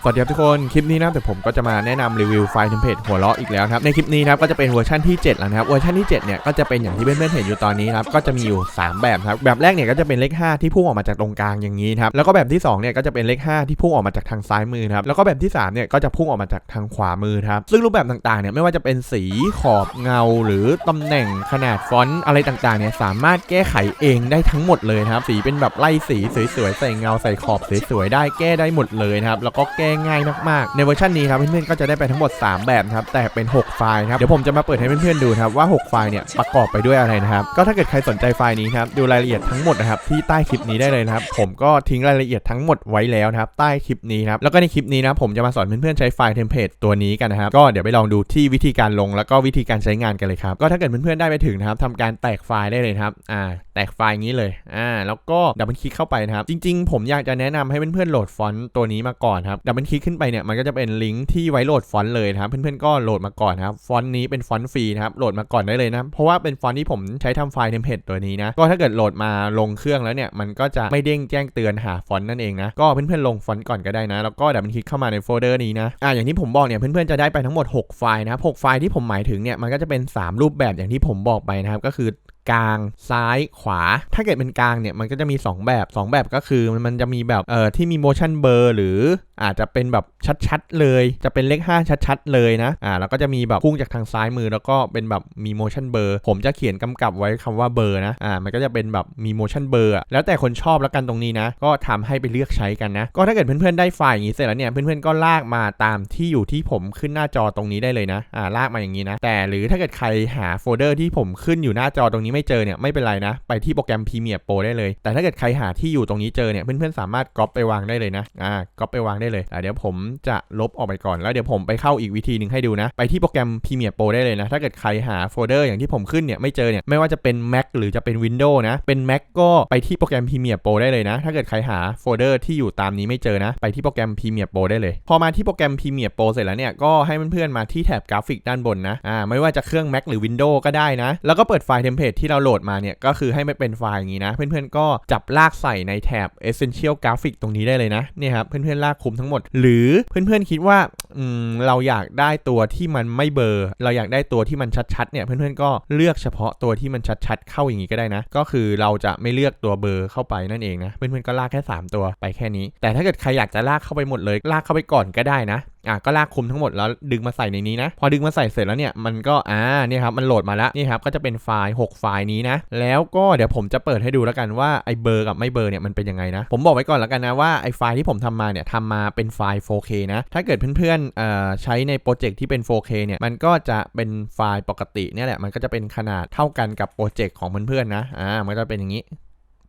สวัสดีครับทุกคน คลิปนี้นะแต่ผมก็จะมาแนะนำรีวิวไฟล์เทมเพลตหัวเราะอีกแล้วครับ ในคลิปนี้ครับก็จะเป็นเวอร์ชันที่ 7 แล้วนะครับ เวอร์ชันที่ 7 เนี่ยก็จะเป็นอย่างที่เพื่อนๆเห็นอยู่ตอนนี้ครับ ก็จะมีอยู่ 3 แบบครับ แบบแรกเนี่ยก็จะเป็นเลข 5 ที่พุ่งออกมาจากตรงกลางอย่างนี้ครับ แล้วก็แบบที่2เนี่ยก็จะเป็นเลข 5 ที่พุ่งออกมาจากทางซ้ายมือครับ แล้วก็แบบที่3เนี่ยก็จะพุ่งออกมาจากทางขวามือครับ ซึ่งรูปแบบต่างๆ เนี่ยไม่ว่าจะเป็นสีขอบเงา หรือตำแหน่งขนาดฟอนต์อะไรต่างๆ เนี่ยสามารถแก้ไขเองได้ทั้งหมดเลยครับ สีเป็นแบบไล่สีสวยๆ ใส่เงาใส่ขอบสวยๆ ได้แก้ได้หมดเลยนะครับแล้วก็แก้ง่ายมากๆ ในเวอร์ชันนี้ครับเพื่อนๆก็จะได้ไปทั้งหมด 3 แบบครับแต่เป็น 6 ไฟล์ครับเดี๋ยวผมจะมาเปิดให้เพื่อนๆดูครับว่า 6 ไฟล์เนี่ยประกอบไปด้วยอะไรนะครับก็ถ้าเกิดใครสนใจไฟล์นี้ครับดูรายละเอียดทั้งหมดนะครับที่ใต้คลิปนี้ได้เลยนะครับผมก็ทิ้งรายละเอียดทั้งหมดไว้แล้วนะครับใต้คลิปนี้ครับแล้วก็ในคลิปนี้นะผมจะมาสอนเพื่อนๆใช้ไฟล์เทมเพลตตัวนี้กันนะครับก็เดี๋ยวไปลองดูที่วิธีการลงแล้วก็วิธีการใช้งานกันเลยครับก็ถ้าเกิดเพื่อนๆได้ไปถึงนะครับทำการแตกไฟล์ได้เลยครับอ่าแตกไฟล์งนี้เลย อ่า แล้วก็ดับเบิลคลิกเข้าไปนะครับ จริง ๆ ผมอยากจะแนะนำให้เพื่อนๆโหลดฟอนต์ตัวนี้มาก่อนครับ ดับเบิลคลิกขึ้นไปเนี่ย มันก็จะเป็นลิงก์ที่ไว้โหลดฟอนต์เลยนะครับ เพื่อนๆก็โหลดมาก่อนครับ ฟอนต์นี้เป็นฟอนต์ฟรีนะครับ โหลดมาก่อนได้เลยนะ เพราะว่าเป็นฟอนต์ที่ผมใช้ทำไฟล์เทมเพลตตัวนี้นะ ก็ถ้าเกิดโหลดมาลงเครื่องแล้วเนี่ย มันก็จะไม่เด้งแจ้งเตือนหาฟอนต์นั่นเองนะ ก็เพื่อนๆลงฟอนต์ก่อนก็ได้นะ แล้วก็ดับเบิลคลิกเข้ามาในโฟลเดอร์นี้นะ อ่า อย่างที่ผมบอกเนี่ย เพื่อนๆจะได้ไปทั้งหมด 6 ไฟล์นะครับ6ไฟล์ที่ผมหมายถึงเนี่ยมันก็จะเป็น 3 รูปแบบอย่างที่ผมบอกไปนะครับก็คือ กลางซ้ายขวา ถ้าเกิดเป็นกลางเนี่ยมันก็จะมี 2 แบบ 2 แบบก็คือมันจะมีแบบเอ่อที่มี motion blur หรืออาจจะเป็นแบบชัดๆเลย จะเป็นเลข 5 ชัดๆเลยนะอ่าแล้วก็จะมีแบบพุ่งจากทางซ้ายมือ แล้วก็เป็นแบบมี motion blur ผมจะเขียนกำกับไว้คำว่า blur นะอ่ามันก็จะเป็นแบบมี motion blur แล้วแต่คนชอบแล้วกันตรงนี้นะ ก็ทำให้ไปเลือกใช้กันนะ ก็ถ้าเกิดเพื่อนๆได้ไฟล์อย่างนี้เสร็จแล้วเนี่ยเพื่อนๆก็ลากมาตามที่อยู่ที่ผมขึ้นหน้าจอตรงนี้ได้เลยนะอ่าลากมาอย่างนี้นะแต่หรือถ้าเกิดใครหาโฟลเดอร์ที่ผมขึ้นอยู่หน้าจอตรงนี้ไม่เจอเนี่ยไม่เป็นไรนะ ไปที่โปรแกรม Premiere Pro ได้เลย แต่ถ้าเกิดใครหาที่อยู่ตรงนี้เจอเนี่ยเพื่อนๆสามารถก๊อปไปวางได้เลยนะอ่าก๊อปไปวางได้เลยแต่เดี๋ยวผมจะลบออกไปก่อน แล้วเดี๋ยวผมไปเข้าอีกวิธีหนึ่งให้ดูนะ ไปที่โปรแกรม Premiere Pro ได้เลยนะ ถ้าเกิดใครหาโฟลเดอร์อย่างที่ผมขึ้นเนี่ยไม่เจอเนี่ยไม่ว่าจะเป็น Mac หรือจะเป็น Windows นะเป็น Mac ก็ไปที่โปรแกรม Premiere Pro ได้เลยนะ ถ้าเกิดใครหาโฟลเดอร์ที่อยู่ตามนี้ไม่เจอนะ ไปที่โปรแกรม Premiere Pro ได้เลย พอมาที่โปรแกรม Premiere Pro เสร็จแล้วเนี่ยก็ให้เพื่อนๆมาที่แถบกราฟิกด้านบนนะอ่าไม่ว่าจะเครื่อง Mac หรือ Windows ก็ได้นะ แล้วก็เปิดไฟล์เทมเพลตที่เราโหลดมาเนี่ย ก็คือให้มันเป็นไฟล์อย่างนี้นะ เพื่อนๆก็จับลากใส่ในแถบ Essential Graphic ตรงนี้ได้เลยนะเนี่ยครับเพื่อนๆลากคุมทั้งหมด หรือเพื่อนๆคิดว่าอืมเราอยากได้ตัวที่มันไม่เบอร์ เราอยากได้ตัวที่มันชัดๆเนี่ยเพื่อนๆก็เลือกเฉพาะตัวที่มันชัดๆ เข้าอย่างนี้ก็ได้นะ ก็คือเราจะไม่เลือกตัวเบอร์เข้าไปนั่นเองนะเพื่อนๆก็ลากแค่ 3 ตัวไปแค่นี้ แต่ถ้าเกิดใครอยากจะลากเข้าไปหมดเลยลากเข้าไปก่อนก็ได้นะ อะก็ลากคุมทั้งหมดแล้วดึงมาใส่ในนี้นะ พอดึงมาใส่เสร็จแล้วเนี่ยมันก็อ่าเนี่ยครับมันโหลดมาแล้วนี่ครับก็จะเป็นไฟล์ 6 ไฟล์นี้นะ แล้วก็เดี๋ยวผมจะเปิดให้ดูแล้วกันว่าไอ้เบอร์กับไม่เบอร์เนี่ยมันเป็นยังไงนะ ผมบอกไว้ก่อนแล้วกันนะว่าไอ้ไฟล์ที่ผมทำมาเนี่ยทำมาเป็นไฟล์ 4K นะ ถ้าเกิดเพื่อนๆเอ่อใช้ในโปรเจกต์ที่เป็น 4K เนี่ยมันก็จะเป็นไฟล์ปกติเนี่ยแหละมันก็จะเป็นขนาดเท่ากันกับโปรเจกต์ของเพื่อนๆนะอ่ามันก็จะเป็นอย่างนี้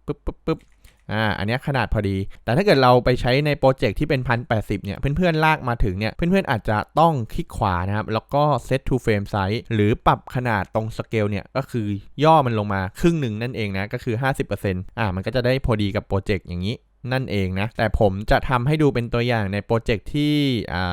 ปึ๊บปึ๊บปึ๊บ อ่าอันนี้ขนาดพอดี แต่ถ้าเกิดเราไปใช้ในโปรเจกต์ที่เป็น 1080 เนี่ย เพื่อนๆ ลากมาถึงเนี่ย เพื่อนๆ อาจจะต้องคลิกขวานะครับ แล้วก็ set to frame size หรือปรับขนาดตรงสเกลเนี่ย ก็คือย่อมันลงมาครึ่งหนึ่งนั่นเองนะ ก็คือ 50%อ่ามันก็จะได้พอดีกับโปรเจกต์อย่างนี้ นั่นเองนะ แต่ผมจะทำให้ดูเป็นตัวอย่างในโปรเจกต์ที่อ่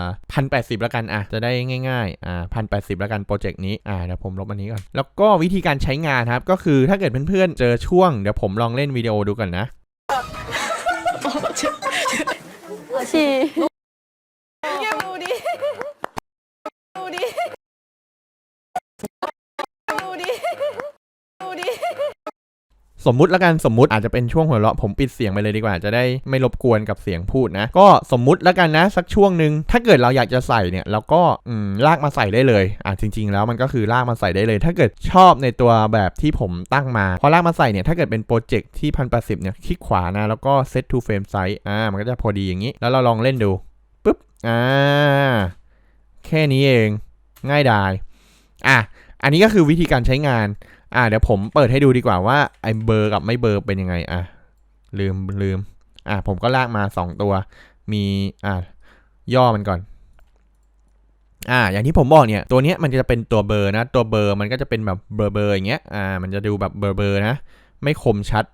าพันแปดสิบแล้วกันอะจะได้ง่ายๆอ่าพันแปดสิบแล้วกันโปรเจกต์นี้อ่าเดี๋ยวผมลบอันนี้ก่อน แล้วก็วิธีการใช้งานครับ ก็คือถ้าเกิดเพื่อนๆเจอช่วง เดี๋ยวผมลองเล่นวิดีโอดูก่อนนะฉี่เงียบดูดิดูดิดูดิดูดิ สมมุติล้วกันสมมุติอาจจะเป็นช่วงหัวเราะผมปิดเสียงไปเลยดีกว่าจะได้ไม่รบกวนกับเสียงพูดนะ ก็สมมุติล้วกันนะ สักช่วงหนึ่งถ้าเกิดเราอยากจะใส่เนี่ยเราก็ลากมาใส่ได้เลยอะจริง ๆ แล้วมันก็คือลากมาใส่ได้เลย ถ้าเกิดชอบในตัวแบบที่ผมตั้งมาพอลากมาใส่เนี่ยถ้าเกิดเป็นโปรเจกต์ที่พันแปดสิบเนี่ยคลิกขวานะแล้วก็ set to frame size อ่ามันก็จะพอดีอย่างนี้ แล้วเราลองเล่นดูปุ๊บอ่าแค่นี้เองง่ายดายอะอันนี้ก็คือวิธีการใช้งาน อ่าเดี๋ยวผมเปิดให้ดูดีกว่าว่าไอ้เบอร์กับไม่เบอร์เป็นยังไงอะลืมลืมอะผมก็ลากมา 2 ตัว มีอะย่อมันก่อนอ่าอย่างที่ผมบอกเนี่ยตัวเนี้ยมันจะเป็นตัวเบอร์นะ ตัวเบอร์มันก็จะเป็นแบบเบอร์เบอร์อย่างเงี้ยอ่ามันจะดูแบบเบอร์เบอร์นะ ไม่คมชัด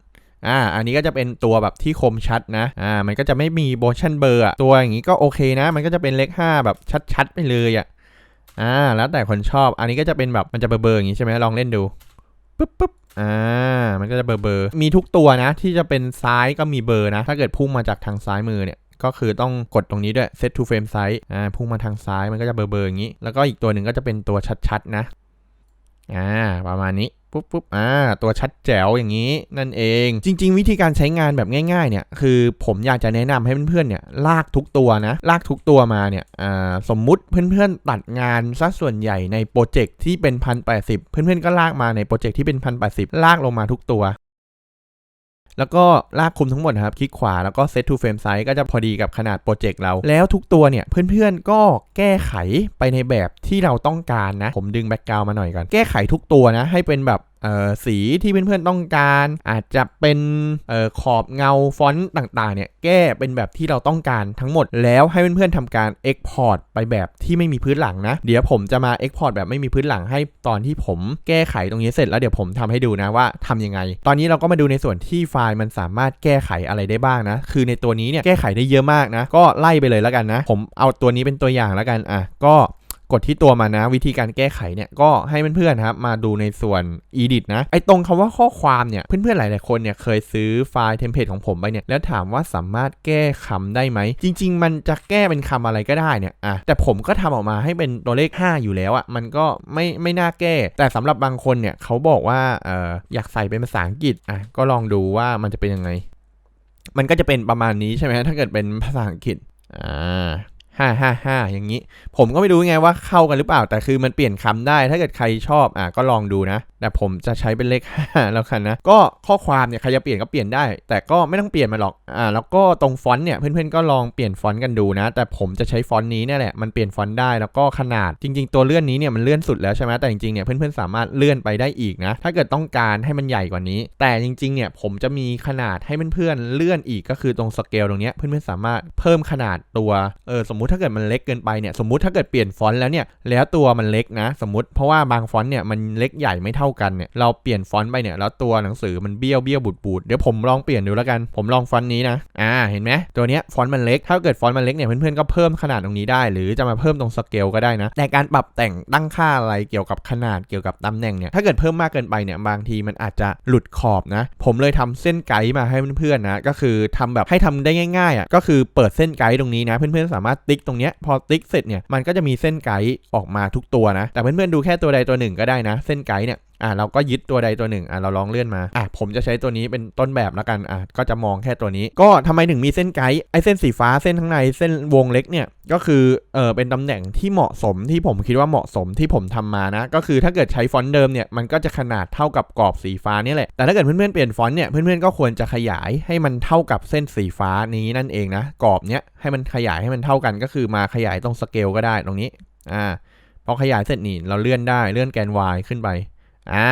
อ่าอันนี้ก็จะเป็นตัวแบบที่คมชัดนะอ่ามันก็จะไม่มีโบชันเบอร์อะตัวอย่างนี้ก็โอเคนะ มันก็จะเป็นเลข5แบบชัดๆไปเลยอะอ่าแล้วแต่คนชอบอันนี้ก็จะเป็นแบบมันจะเบอร์เบอร์อย่างนี้ใช่ไหมลองเล่นดู ปึ๊บปึ๊บอ่า มันก็จะเบอร์เบอร์มีทุกตัวนะ ที่จะเป็นซ้ายก็มีเบอร์นะ ถ้าเกิดพุ่งมาจากทางซ้ายมือเนี่ย ก็คือต้องกดตรงนี้ด้วย set to frame size อ่า พุ่งมาทางซ้ายมันก็จะเบอร์เบอย่างนี้ แล้วก็อีกตัวหนึ่งก็จะเป็นตัวชัดๆนะ อ่า ประมาณนี้ ปุ๊บปุ๊บอ่าตัวชัดแจ๋วอย่างนี้นั่นเอง จริง ๆ วิธีการใช้งานแบบง่ายๆเนี่ยคือผมอยากจะแนะนำให้เพื่อนๆเนี่ยลากทุกตัวนะลากทุกตัวมาเนี่ยอ่าสมมุติเพื่อนๆตัดงานซะส่วนใหญ่ในโปรเจกต์ที่เป็นพันแปดสิบเพื่อนๆก็ลากมาในโปรเจกต์ที่เป็นพันแปดสิบลากลงมาทุกตัว แล้วก็ลากคุมทั้งหมดนะครับ คลิกขวาแล้วก็ set to frame size ก็จะพอดีกับขนาดโปรเจกต์เรา แล้วทุกตัวเนี่ย เพื่อนๆก็แก้ไขไปในแบบที่เราต้องการนะ ผมดึงแบ็กกราวมาหน่อยก่อน แก้ไขทุกตัวนะ ให้เป็นแบบ สีที่เพื่อนๆต้องการ อาจจะเป็นออขอบเงาฟอนต์ต่างๆเนี่ยแก้เป็นแบบที่เราต้องการทั้งหมด แล้วให้เพื่อนๆทำการ export ไปแบบที่ไม่มีพื้นหลังนะ เดี๋ยวผมจะมา export แบบไม่มีพื้นหลังให้ตอนที่ผมแก้ไขตรงนี้เสร็จแล้วเดี๋ยวผมทำให้ดูนะว่าทำยังไง ตอนนี้เราก็มาดูในส่วนที่ไฟล์มันสามารถแก้ไขอะไรได้บ้างนะ คือในตัวนี้เนี่ยแก้ไขได้เยอะมากนะ ก็ไล่ไปเลยแล้วกันนะ ผมเอาตัวนี้เป็นตัวอย่างแล้วกันอะก็ กดที่ตัวมานะ วิธีการแก้ไขเนี่ยก็ให้เพื่อนๆครับมาดูในส่วน edit นะไอตรงคำว่าข้อความเนี่ยเพื่อนๆหลายๆคนเนี่ยเคยซื้อไฟล์เทมเพลตของผมไปเนี่ยแล้วถามว่าสามารถแก้คำได้ไหม จริง ๆ มันจะแก้เป็นคำอะไรก็ได้เนี่ยอะแต่ผมก็ทำออกมาให้เป็นตัวเลข 5 อยู่แล้วอะมันก็ไม่ไม่น่าแก้ แต่สำหรับบางคนเนี่ยเขาบอกว่าเอออยากใส่เป็นภาษาอังกฤษอะก็ลองดูว่ามันจะเป็นยังไง มันก็จะเป็นประมาณนี้ใช่ไหมถ้าเกิดเป็นภาษาอังกฤษอ่า ห้าห้าห้าอย่างนี้ ผมก็ไม่รู้ไงว่าเข้ากันหรือเปล่า แต่คือมันเปลี่ยนคำได้ ถ้าเกิดใครชอบอะก็ลองดูนะ แต่ผมจะใช้เป็นเลข5แล้วกันนะ ก็ข้อความเนี่ยใครจะเปลี่ยนก็เปลี่ยนได้ แต่ก็ไม่ต้องเปลี่ยนมาหรอก อ่า แล้วก็ตรงฟอนต์เนี่ยเพื่อนๆก็ลองเปลี่ยนฟอนต์กันดูนะ แต่ผมจะใช้ฟอนต์นี้นี่แหละ มันเปลี่ยนฟอนต์ได้ แล้วก็ขนาด จริง ๆ ตัวเลื่อนนี้เนี่ยมันเลื่อนสุดแล้วใช่ไหมแต่จริงๆ เนี่ยเพื่อนๆ สามารถเลื่อนไปได้อีกนะ ถ้าเกิดต้องการให้มันใหญ่กว่านี้ แต่จริงๆ เนี่ยผมจะมีขนาดให้เพื่อนๆ เลื่อนอีกก็คือตรงสเกลตรงเนี้ยเพื่อนๆ สามารถเพิ่มขนาดตัว เออสมมติถ้าเกิดมันเล็กเกินไปเนี่ยสมมุติถ้าเกิดเปลี่ยนฟอนต์แล้วเนี่ยแล้วตัวมันเล็กนะ สมมติเพราะว่าบางฟอนต์เนี่ยมันเล็กใหญ่ไม่เท่ากันเนี่ยเราเปลี่ยนฟอนต์ไปเนี่ยแล้วตัวหนังสือมันเบี้ยวเบี้ยวบูดบูดเดี๋ยวผมลองเปลี่ยนดูแล้วกันผมลองฟอนต์นี้นะอ่าเห็นไหมตัวเนี้ยฟอนต์มันเล็กถ้าเกิดฟอนต์มันเล็กเนี่ยเพื่อนๆก็เพิ่มขนาดตรงนี้ได้ หรือจะมาเพิ่มตรงสเกลก็ได้นะแต่การปรับแต่งตั้งค่าอะไรเกี่ยวกับขนาดเกี่ยวกับตำแหน่งเนี่ยถ้าเกิดเพิ่มมากเกินไปเนี่ยบางทีมันอาจจะหลุดขอบนะ ผมเลยทำเส้นไกด์มาให้เพื่อนๆนะก็คือทำแบบให้ทำได้ง่ายๆอะก็คือเปิดเส้นไกด์ตรงนี้นะ เพื่อนๆสามารถติติ๊กตรงเนี้ยพอติ๊กเสร็จเนี่ยมันก็จะมีเส้นไกด์ออกมาทุกตัวนะ แต่เพื่อนๆดูแค่ตัวใดตัวหนึ่งก็ได้นะ เส้นไกด์เนี่ย อะเราก็ยึดตัวใดตัวหนึ่งอะเราลองเลื่อนมาอะผมจะใช้ตัวนี้เป็นต้นแบบแล้วกันอะก็จะมองแค่ตัวนี้ ก็ทำไมถึงมีเส้นไกด์ไอเส้นสีฟ้าเส้นข้างในเส้นวงเล็กเนี่ยก็คือเออเป็นตำแหน่งที่เหมาะสมที่ผมคิดว่าเหมาะสมที่ผมทำมานะ ก็คือถ้าเกิดใช้ฟอนต์เดิมเนี่ยมันก็จะขนาดเท่ากับกรอบสีฟ้านี่แหละแต่ถ้าเกิดเพื่อนๆเปลี่ยนฟอนต์เนี่ยเพื่อนๆก็ควรจะขยายให้มันเท่ากับเส้นสีฟ้านี้นั่นเองนะกรอบเนี้ยให้มันขยายให้มันเท่ากันก็คือมาขยายตรงสเกลก็ได้ตรงนี้อ่าพอขยายเสร็จนี่เราเลื่อนได้เลื่อนแกน y ขึ้นไป อ่า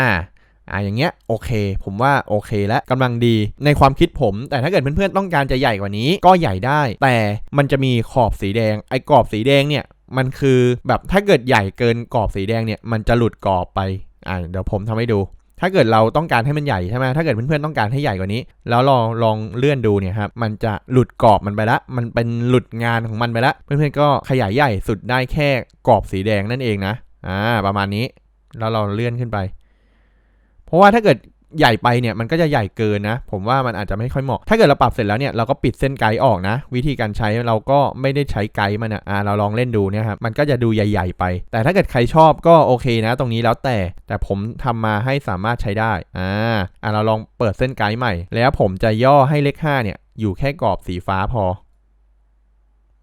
อ่าอย่างเงี้ยโอเค ผมว่าโอเคและกำลังดีในความคิดผม แต่ถ้าเกิดเพื่อนๆต้องการจะใหญ่กว่านี้ ก็ใหญ่ได้ แต่มันจะมีขอบสีแดงไอ้กรอบสีแดงเนี่ยมันคือแบบถ้าเกิดใหญ่เกินกรอบสีแดงเนี่ยมันจะหลุดกรอบไปอ่าเดี๋ยวผมทำให้ดู ถ้าเกิดเราต้องการให้มันใหญ่ใช่ไหมถ้าเกิดเพื่อนๆต้องการให้ใหญ่กว่านี้ แล้วลองลองเลื่อนดูเนี่ยครับมันจะหลุดกรอบมันไปละ มันเป็นหลุดงานของมันไปละเพื่อนๆก็ขยายใหญ่สุดได้แค่กรอบสีแดงนั่นเองนะอ่าประมาณนี้แล้วเราเลื่อนขึ้นไป เพราะว่าถ้าเกิดใหญ่ไปเนี่ยมันก็จะใหญ่เกินนะ ผมว่ามันอาจจะไม่ค่อยเหมาะ ถ้าเกิดเราปรับเสร็จแล้วเนี่ยเราก็ปิดเส้นไกด์ออกนะ วิธีการใช้เราก็ไม่ได้ใช้ไกด์มันนะอ่าเราลองเล่นดูเนี่ยครับมันก็จะดูใหญ่ ๆ ไป แต่ถ้าเกิดใครชอบก็โอเคนะ ตรงนี้แล้วแต่แต่ผมทำมาให้สามารถใช้ได้อ่าอ่าเราลองเปิดเส้นไกด์ใหม่ แล้วผมจะย่อให้เลข5เนี่ยอยู่แค่กรอบสีฟ้าพอ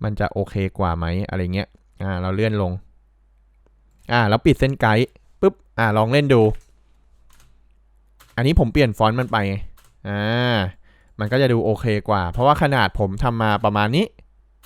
มันจะโอเคกว่าไหมอะไรเงี้ยอ่าเราเลื่อนลงอ่าแล้วปิดเส้นไกด์ปุ๊บอ่าลองเล่นดู อันนี้ผมเปลี่ยนฟอนต์มันไปอ่ามันก็จะดูโอเคกว่า เพราะว่าขนาดผมทำมาประมาณนี้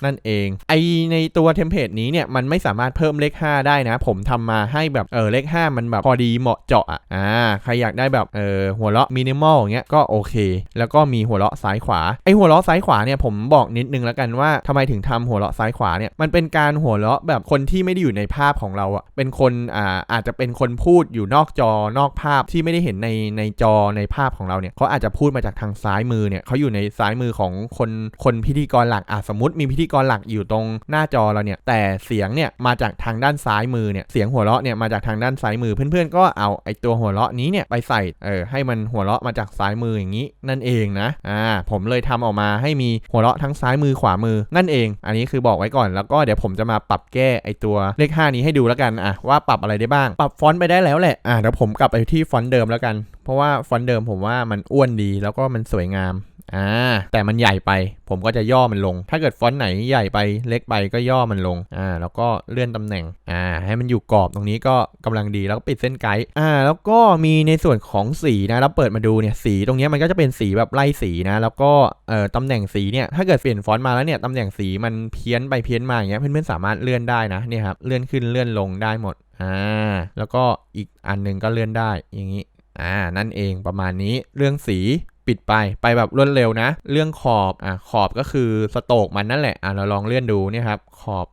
นั่นเอง ไอในตัวเทมเพลตนี้เนี่ยมันไม่สามารถเพิ่มเลข 5 ได้นะ ผมทำมาให้แบบเออเลข 5 มันแบบพอดีเหมาะเจาะอะอ่าใครอยากได้แบบเออหัวเราะมินิมอลอย่างเงี้ยก็โอเค แล้วก็มีหัวเราะซ้ายขวาไอหัวเราะซ้ายขวาเนี่ยผมบอกนิดนึงแล้วกันว่าทำไมถึงทำหัวเราะซ้ายขวาเนี่ยมันเป็นการหัวเราะแบบคนที่ไม่ได้อยู่ในภาพของเราอะเป็นคนอ่าอาจจะเป็นคนพูดอยู่นอกจอนอกภาพที่ไม่ได้เห็นในในจอในภาพของเราเนี่ยเขาอาจจะพูดมาจากทางซ้ายมือเนี่ยเขาอยู่ในซ้ายมือของคนคนพิธีกรหลักอะสมมติมีพิธีธีกรหลักอยู่ตรงหน้าจอเราเนี่ย แต่เสียงเนี่ยมาจากทางด้านซ้ายมือเนี่ย เสียงหัวเราะเนี่ยมาจากทางด้านซ้ายมือ เพื่อนๆ ก็เอาไอตัวหัวเราะนี้เนี่ยไปใส่ เออ ให้มันหัวเราะมาจากซ้ายมืออย่างนี้นั่นเองนะ อ่า ผมเลยทำออกมาให้มีหัวเราะทั้งซ้ายมือขวามือนั่นเอง อันนี้คือบอกไว้ก่อน แล้วก็เดี๋ยวผมจะมาปรับแก้ไอตัวเลข 5 นี้ให้ดูแล้วกัน อะ ว่าปรับอะไรได้บ้าง ปรับฟอนต์ไปได้แล้วแหละ อะเดี๋ยวผมกลับไปที่ฟอนต์เดิมแล้วกัน เพราะว่าฟอนต์เดิมผมว่ามันอ้วนดี แล้วก็มันสวยงาม อ่าแต่มันใหญ่ไป ผมก็จะย่อมันลง ถ้าเกิดฟอนต์ไหนใหญ่ไปเล็กไปก็ย่อมันลงอ่าแล้วก็เลื่อนตำแหน่งอ่าให้มันอยู่กรอบตรงนี้ก็กำลังดีแล้วก็ปิดเส้นไกด์อ่าแล้วก็มีในส่วนของสีนะแล้วเปิดมาดูเนี่ยสีตรงนี้มันก็จะเป็นสีแบบไล่สีนะ แล้วก็เอ่อตำแหน่งสีเนี่ยถ้าเกิดเปลี่ยนฟอนต์มาแล้วเนี่ยตำแหน่งสีมันเพี้ยนไปเพี้ยนมาอย่างเงี้ยเพื่อนๆสามารถเลื่อนได้นะเนี่ยครับเลื่อนขึ้นเลื่อนลงได้หมดอ่าแล้วก็อีกอันหนึงก็เลื่อนได้อย่างนี้อ่านั่นเองประมาณนี้เรื่องสี ปิดไปไปแบบรวดเร็วนะ เรื่องขอบอ่าขอบก็คือสโตกมันนั่นแหละอ่าเราลองเลื่อนดูเนี่ยครับขอบ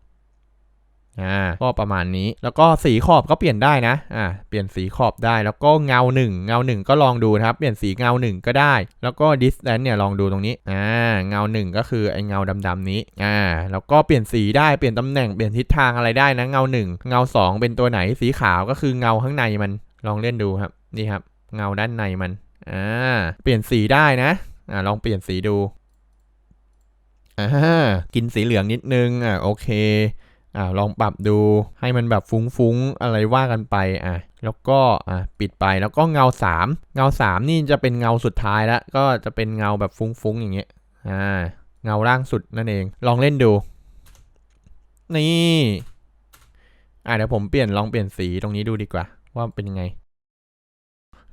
อ่าก็ประมาณนี้แล้วก็สีขอบก็เปลี่ยนได้นะอ่าเปลี่ยนสีขอบได้แล้วก็เงาหนึ่งเงาหนึ่งก็ลองดูนะครับ เปลี่ยนสีเงาหนึ่งก็ได้ แล้วก็ distance เนี่ยลองดูตรงนี้อ่าเงาหนึ่งก็คือไอเงาดำๆนี้อ่าแล้วก็เปลี่ยนสีได้เปลี่ยนตำแหน่งเปลี่ยนทิศทางอะไรได้นะเงาหนึ่งเงาสองเป็นตัวไหนสีขาวก็คือเงาข้างในมันลองเล่นดูครับนี่ครับเงาด้านในมัน อ่า เปลี่ยนสีได้นะ อ่า ลองเปลี่ยนสีดู อ่า กินสีเหลืองนิดนึง อ่า โอเค อ่า ลองปรับดู ให้มันแบบฟุ้งๆ อะไรว่ากันไป อะแล้วก็ อะปิดไป แล้วก็เงา 3 เงา 3 นี่จะเป็นเงาสุดท้ายแล้ว ก็จะเป็นเงาแบบฟุ้งๆ อย่างเงี้ย อ่า เงาล่างสุดนั่นเอง ลองเล่นดู นี่ อะเดี๋ยวผมเปลี่ยน ลองเปลี่ยนสีตรงนี้ดูดีกว่า ว่าเป็นยังไง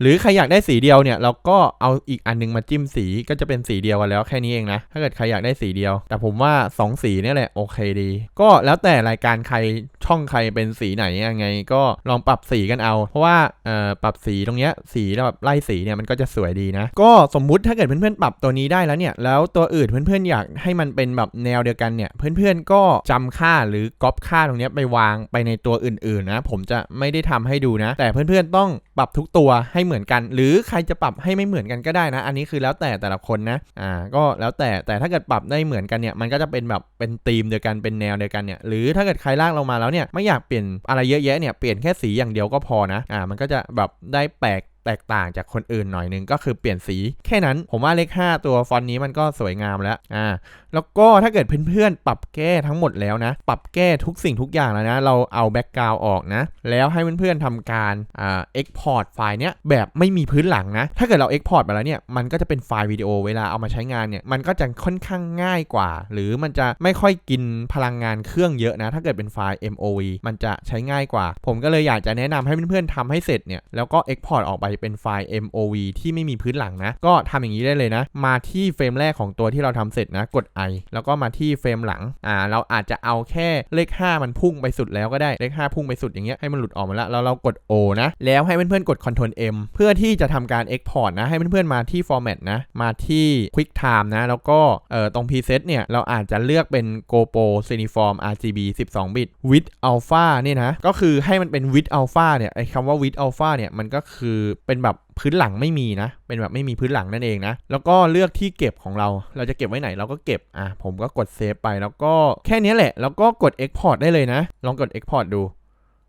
หรือใครอยากได้สีเดียวเนี่ยเราก็เอาอีกอันนึงมาจิ้มสีก็จะเป็นสีเดียวกันแล้วแค่นี้เองนะ ถ้าเกิดใครอยากได้สีเดียว แต่ผมว่า 2 สีนี่แหละโอเคดี ก็แล้วแต่รายการใครช่องใครเป็นสีไหนยังไง ก็ลองปรับสีกันเอา เพราะว่าเอ่อปรับสีตรงเนี้ยสีแบบไล่สีเนี่ยมันก็จะสวยดีนะ ก็สมมุติถ้าเกิดเพื่อนๆปรับตัวนี้ได้แล้วเนี่ยแล้วตัวอื่นเพื่อนๆอยากให้มันเป็นแบบแนวเดียวกันเนี่ยเพื่อนๆก็จำค่าหรือก๊อปค่าตรงเนี้ยไปวางไปในตัวอื่นๆนะ ผมจะไม่ได้ทำให้ดูนะ แต่เพื่อนๆต้องปรับทุกตัวให้เหมือนกัน หรือใครจะปรับให้ไม่เหมือนกันก็ได้นะ อันนี้คือแล้วแต่แต่ละคนนะอ่าก็แล้วแต่แต่ถ้าเกิดปรับได้เหมือนกันเนี่ยมันก็จะเป็นแบบเป็นธีมเดียวกันเป็นแนวเดียวกันเนี่ยหรือถ้าเกิดใครลากลงมาแล้วเนี่ยไม่อยากเปลี่ยนอะไรเยอะแยะเนี่ยเปลี่ยนแค่สีอย่างเดียวก็พอนะอ่ามันก็จะแบบได้แปลก แตกต่างจากคนอื่นหน่อยนึงก็คือเปลี่ยนสี แค่นั้นผมว่าเลข 5 ตัวฟอนต์นี้มันก็สวยงามแล้วอ่าแล้วก็ถ้าเกิดเพื่อนๆ ปรับแก้ทั้งหมดแล้วนะ ปรับแก้ทุกสิ่งทุกอย่างแล้วนะ เราเอาแบ็กกราวออกนะ แล้วให้เพื่อนๆทำการอ่า export ไฟล์เนี้ยแบบไม่มีพื้นหลังนะ ถ้าเกิดเรา export ไปแล้วเนี่ยมันก็จะเป็นไฟล์วิดีโอเวลาเอามาใช้งานเนี่ยมันก็จะค่อนข้างง่ายกว่า หรือมันจะไม่ค่อยกินพลังงานเครื่องเยอะนะ ถ้าเกิดเป็นไฟล์ MOV มันจะใช้ง่ายกว่า ผมก็เลยอยากจะแนะนำให้เพื่อนๆทำให้เสร็จเนี่ยแล้วก็ export ออกไปเป็นไฟล์ MOV ที่ไม่มีพื้นหลังนะ ก็ทำอย่างนี้ได้เลยนะ มาที่เฟรมแรกของตัวที่เราทำเสร็จนะ กด I แล้วก็มาที่เฟรมหลัง อ่า เราอาจจะเอาแค่เลข 5 มันพุ่งไปสุดแล้วก็ได้ เลข 5 พุ่งไปสุดอย่างเงี้ย ให้มันหลุดออกมาแล้ว แล้วเรากด O นะ แล้วให้เพื่อนๆกด Ctrl M เพื่อที่จะทำการ Export นะ ให้เพื่อนๆมาที่ Format นะ มาที่ Quick Time นะ แล้วก็ เอ่อ ตรง Preset เนี่ย เราอาจจะเลือกเป็น GoPro Cineform RGB 12 bit with Alpha เนี่ยนะ ก็คือให้มันเป็น with Alpha เนี่ย ไอ้คำว่า with Alpha เนี่ย มันก็คือเป็นแบบพื้นหลังไม่มีนะ เป็นแบบไม่มีพื้นหลังนั่นเองนะ แล้วก็เลือกที่เก็บของเรา เราจะเก็บไว้ไหนเราก็เก็บ อะผมก็กดเซฟไป แล้วก็แค่นี้แหละ แล้วก็กด Export ได้เลยนะ ลองกด Export ดู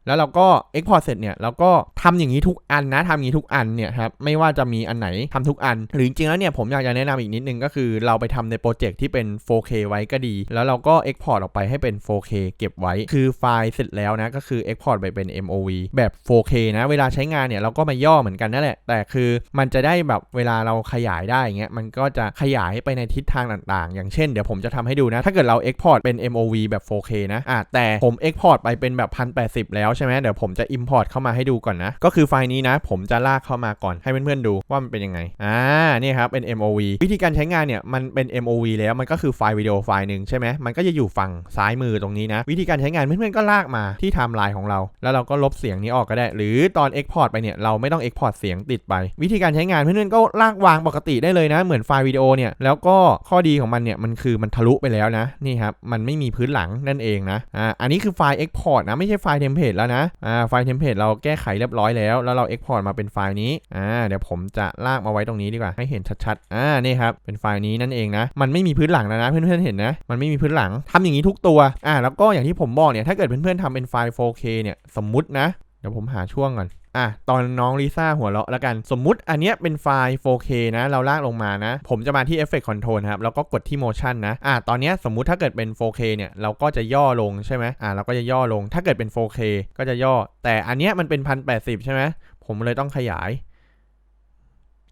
แล้วเราก็ Export เสร็จเนี่ยเราก็ทำอย่างนี้ทุกอันนะทำอย่างนี้ทุกอันเนี่ยครับไม่ว่าจะมีอันไหนทำทุกอัน หรือจริงๆแล้วเนี่ยผมอยากจะแนะนำอีกนิดนึงก็คือเราไปทำในโปรเจกต์ที่เป็น 4K ไว้ก็ดี แล้วเราก็ Export ออกไปให้เป็น 4K เก็บไว้ คือไฟล์เสร็จแล้วนะก็คือ Export ไปเป็น MOV แบบ 4K นะเวลาใช้งานเนี่ยเราก็มาย่อเหมือนกันนั่นแหละ แต่คือมันจะได้แบบเวลาเราขยายได้เงี้ยมันก็จะขยายไปในทิศทางต่างๆ อย่างเช่นเดี๋ยวผมจะทำให้ดูนะ ถ้าเกิดเรา Export เป็น MOV แบบ 4K นะอะแต่ผม Export ไปเป็นแบบ1080 แล้วใช่ไหมเดี๋ยวผมจะ import เข้ามาให้ดูก่อนนะ ก็คือไฟล์นี้นะ ผมจะลากเข้ามาก่อนให้เพื่อนๆดูว่ามันเป็นยังไง อ่า นี่ครับ เป็น MOV วิธีการใช้งานเนี่ยมันเป็น MOV แล้วมันก็คือไฟล์วิดีโอไฟล์หนึ่งใช่ไหมมันก็จะอยู่ฝั่งซ้ายมือตรงนี้นะ วิธีการใช้งานเพื่อนๆก็ลากมาที่ไทม์ไลน์ของเรา แล้วเราก็ลบเสียงนี้ออกก็ได้ หรือตอน Export ไปเนี่ยเราไม่ต้อง Export เสียงติดไป วิธีการใช้งานเพื่อนๆก็ลากวางปกติได้เลยนะ เหมือนไฟล์วิดีโอเนี่ยแล้วก็ข้อดีของมันเนี่ยมันคือมันทะลุไปแล้วนะนี่ครับมันไม่มีพื้นหลังนั่นเองนะอ่าอันนี้คือไฟล์ Export นะไม่ใช่ไฟล์เทมเพลตแล้วนะอ่าไฟล์เทมเพลตเราแก้ไขเรียบร้อยแล้ว แล้วเราเอ็กพอร์ตมาเป็นไฟล์นี้อ่าเดี๋ยวผมจะลากมาไว้ตรงนี้ดีกว่าให้เห็นชัดๆอ่านี่ครับเป็นไฟล์นี้นั่นเองนะ มันไม่มีพื้นหลังแล้วนะเพื่อนๆเห็นนะมันไม่มีพื้นหลังทำอย่างนี้ทุกตัวอ่าแล้วก็อย่างที่ผมบอกเนี่ยถ้าเกิดเพื่อนๆทำเป็นไฟล์ 4K เนี่ยสมมุตินะเดี๋ยวผมหาช่วงก่อน อะตอนน้องลิซ่าหัวเราะแล้วกัน สมมุติอันเนี้ยเป็นไฟล์ 4K นะ เราลากลงมานะ ผมจะมาที่ Effect Control ครับ แล้วก็กดที่ Motion นะ อะตอนเนี้ยสมมุติถ้าเกิดเป็น 4K เนี่ย เราก็จะย่อลงใช่ไหมอะเราก็จะย่อลง ถ้าเกิดเป็น 4K ก็จะย่อ แต่อันเนี้ยมันเป็น 1080 ใช่ไหม ผมเลยต้องขยาย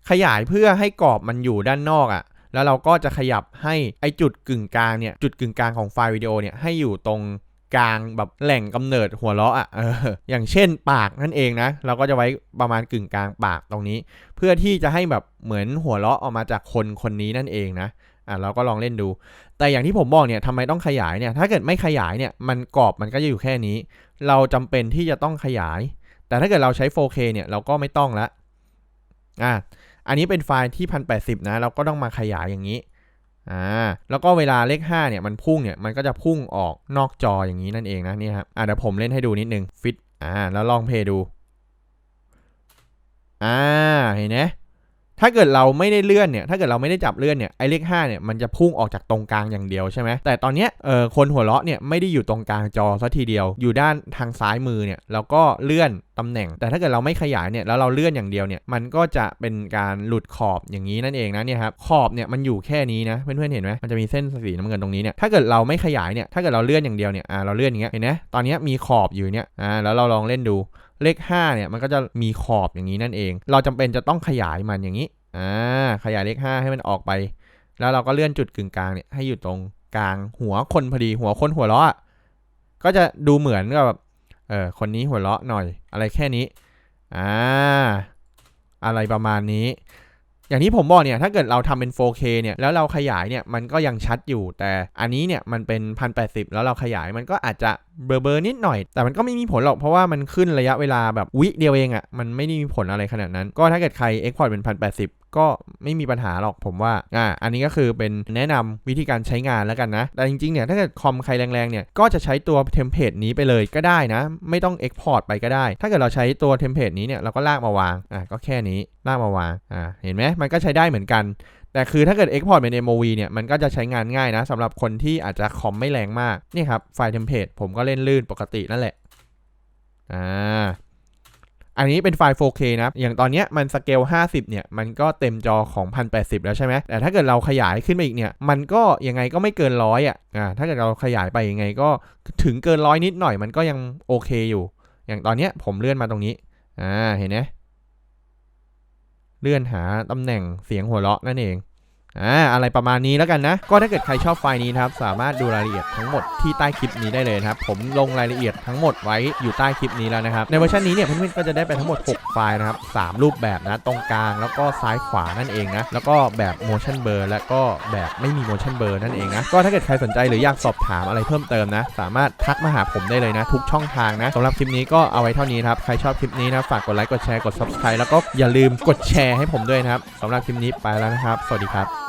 ขยายเพื่อให้กรอบมันอยู่ด้านนอกอะแล้วเราก็จะขยับให้ไอจุดกึ่งกลางเนี่ย จุดกึ่งกลางของไฟล์วิดีโอเนี่ยให้อยู่ตรง กลางแบบแหล่งกำเนิดหัวเราะอะเอออย่างเช่นปากนั่นเองนะ เราก็จะไว้ประมาณกึ่งกลางปากตรงนี้ เพื่อที่จะให้แบบเหมือนหัวเราะออกมาจากคนคนนี้นั่นเองนะอะเราก็ลองเล่นดู แต่อย่างที่ผมบอกเนี่ยทำไมต้องขยายเนี่ย ถ้าเกิดไม่ขยายเนี่ย มันกรอบมันก็จะอยู่แค่นี้ เราจำเป็นที่จะต้องขยาย แต่ถ้าเกิดเราใช้ 4K เนี่ยเราก็ไม่ต้องละอะอันนี้เป็นไฟล์ที่ 1080 นะ เราก็ต้องมาขยายอย่างนี้ อ่าแล้วก็เวลาเลข5เนี่ยมันพุ่งเนี่ยมันก็จะพุ่งออกนอกจออย่างนี้นั่นเองนะนี่ครับอ่าเดี๋ยวผมเล่นให้ดูนิดนึงฟิตอ่าแล้วลองเพย์ดูอ่าเห็นไหม ถ้าเกิดเราไม่ได้เลื่อนเนี่ย ถ้าเกิดเราไม่ได้จับเลื่อนเนี่ย ไอเลข5เนี่ย มันจะพุ่งออกจากตรงกลางอย่างเดียวใช่ไหม แต่ตอนเนี้ย เออคนหัวเราะเนี่ย ไม่ได้อยู่ตรงกลางจอซะทีเดียว อยู่ด้านทางซ้ายมือเนี่ยเราก็เลื่อนตำแหน่ง แต่ถ้าเกิดเราไม่ขยายเนี่ย แล้วเราเลื่อนอย่างเดียวเนี่ย มันก็จะเป็นการหลุดขอบอย่างนี้นั่นเองนะเนี่ยครับ ขอบเนี่ยมันอยู่แค่นี้นะ เพื่อนๆเห็นไหมมันจะมีเส้นสีน้ำเงินตรงนี้เนี่ย ถ้าเกิดเราไม่ขยายเนี่ย ถ้าเกิดเราเลื่อนอย่างเดียวเนี่ย อ่า เราเลื่อนอย่างเงี้ย เห็นไหมตอนเนี้ยมีขอบอยู่เนี่ย อ่า แล้วเราลองเล่นดู เลข5เนี่ยมันก็จะมีขอบอย่างนี้นั่นเอง เราจำเป็นจะต้องขยายมันอย่างนี้อ่าขยายเลข 5 ให้มันออกไป แล้วเราก็เลื่อนจุดกึ่งกลางเนี่ยให้อยู่ตรงกลางหัวคนพอดีหัวคนหัวเราะอก็จะดูเหมือนกับแบบเออคนนี้หัวเราะหน่อย อะไรแค่นี้อ่าอะไรประมาณนี้ อย่างที่ผมบอกเนี่ยถ้าเกิดเราทำเป็น 4K เนี่ยแล้วเราขยายเนี่ยมันก็ยังชัดอยู่ แต่อันนี้เนี่ยมันเป็น 1080 แล้วเราขยายมันก็อาจจะ เบลอๆนิดหน่อย แต่มันก็ไม่มีผลหรอกเพราะว่ามันขึ้นระยะเวลาแบบวิเดียวเองอะ่ะมันไม่ได้มีผลอะไรขนาดนั้น ก็ถ้าเกิดใคร Export เป็น 1080 ก็ไม่มีปัญหาหรอกผมว่าอ่าอันนี้ก็คือเป็นแนะนำวิธีการใช้งานแล้วกันนะ แต่จริงๆเนี่ยถ้าเกิดคอมใครแรงๆเนี่ยก็จะใช้ตัวเทมเพลตนี้ไปเลยก็ได้นะ ไม่ต้อง Export ไปก็ได้ ถ้าเกิดเราใช้ตัวเทมเพลตนี้เนี่ยเราก็ลากมาวางอะก็แค่นี้ลากมาวางอ่าเห็นไหมมันก็ใช้ได้เหมือนกัน แต่คือถ้าเกิด Export เป็น MOV เนี่ยมันก็จะใช้งานง่ายนะสำหรับคนที่อาจจะคอมไม่แรงมากนี่ครับไฟล์เทมเพลตผมก็เล่นลื่นปกตินั่นแหละอ่าอันนี้เป็นไฟล์ 4K นะ อย่างตอนนี้มันสเกล 50 เนี่ย มันก็เต็มจอของ 1080 แล้วใช่ไหม แต่ถ้าเกิดเราขยายขึ้นไปอีกเนี่ย มันก็ยังไงก็ไม่เกินร้อยอะ อ่า ถ้าเกิดเราขยายไปยังไงก็ถึงเกินร้อยนิดหน่อย มันก็ยังโอเคอยู่ อย่างตอนนี้ผมเลื่อนมาตรงนี้ อ่า เห็นไหม เลื่อนหาตำแหน่งเสียงหัวเราะนั่นเอง อ่าอะไรประมาณนี้แล้วกันนะ ก็ถ้าเกิดใครชอบไฟล์นี้นะครับ สามารถดูรายละเอียดทั้งหมดที่ใต้คลิปนี้ได้เลยนะครับ ผมลงรายละเอียดทั้งหมดไว้อยู่ใต้คลิปนี้แล้วนะครับ ในเวอร์ชันนี้เนี่ยเพื่อนๆก็จะได้ไปทั้งหมด 6 ไฟล์นะครับ3รูปแบบนะ ตรงกลางแล้วก็ซ้ายขวานั่นเองนะ แล้วก็แบบ motion blur และก็แบบไม่มี motion blur นั่นเองนะ ก็ถ้าเกิดใครสนใจหรืออยากสอบถามอะไรเพิ่มเติมนะ สามารถทักมาหาผมได้เลยนะ ทุกช่องทางนะสำหรับคลิปนี้ก็เอาไว้เท่านี้ครับใครชอบคลิปนี้นะฝากกดไลค์กดแชร์กด subscribe แล้วก็อย่าลืมกดแชร์ให้ผมด้วยนะครับสำหรับคลิปนี้ไปแล้วนะครับ สวัสดีครับ